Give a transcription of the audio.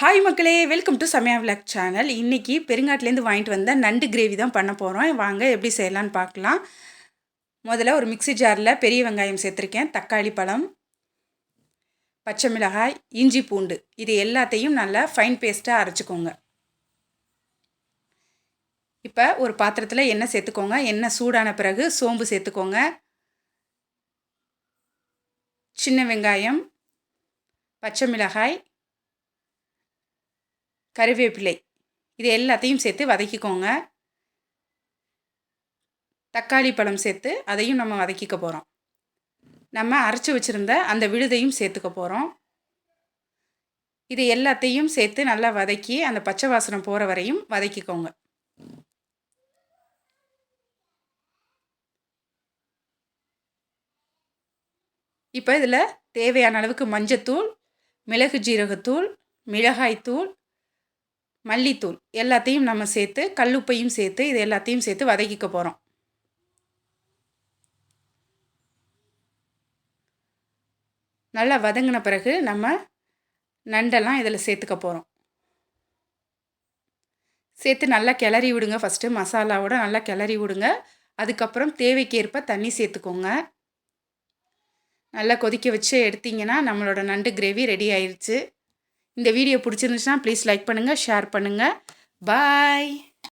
Hi மக்களே welcome to Samaya vlog channel இன்றைக்கி பெருங்காட்டிலேருந்து வாங்கிட்டு வந்த நண்டு கிரேவி தான் பண்ண போகிறோம் வாங்க எப்படி செய்யலான்னு பார்க்கலாம். முதல்ல ஒரு மிக்ஸி ஜாரில் பெரிய வெங்காயம் சேர்த்துருக்கேன். தக்காளி பழம் பச்சை மிளகாய் இஞ்சி பூண்டு. இது எல்லாத்தையும் நல்லா ஃபைன் பேஸ்ட்டாக அரைச்சிக்கோங்க. இப்போ ஒரு பாத்திரத்தில் எண்ணெய் சேர்த்துக்கோங்க. எண்ணெய் சூடான பிறகு சோம்பு சேர்த்துக்கோங்க. சின்ன வெங்காயம் பச்சை மிளகாய் கருவேப்பிலை. இது எல்லாத்தையும் சேர்த்து வதக்கிக்கோங்க. தக்காளி பழம் சேர்த்து அதையும் நம்ம வதக்கிக்க போகிறோம் நம்ம அரைச்சி வச்சுருந்த அந்த விழுதையும் சேர்த்துக்க போகிறோம் இது எல்லாத்தையும் சேர்த்து நல்லா வதக்கி அந்த பச்சை வாசனம் போகிற வரையும் வதக்கிக்கோங்க. இப்போ இதில் தேவையான அளவுக்கு மஞ்சத்தூள் மிளகு ஜீரகத்தூள் மிளகாய்த்தூள் மல்லித்தூள் எல்லாத்தையும் நம்ம சேர்த்து கல்லுப்பையும் சேர்த்து இது எல்லாத்தையும் சேர்த்து வதக்கிக்க போகிறோம் நல்லா வதங்கின பிறகு நம்ம நண்டெல்லாம் இதில் சேர்த்துக்க போகிறோம் சேர்த்து நல்லா கிளறி விடுங்க ஃபஸ்ட்டு மசாலாவோட நல்லா கிளறி விடுங்க. அதுக்கப்புறம் தேவைக்கேற்ப தண்ணி சேர்த்துக்கோங்க. நல்லா கொதிக்க வச்சு எடுத்திங்கன்னா நம்மளோட நண்டு கிரேவி ரெடி ஆயிடுச்சு இந்த வீடியோ பிடிச்சிருந்துச்சுன்னா ப்ளீஸ் லைக் பண்ணுங்கள் ஷேர் பண்ணுங்கள் பாய்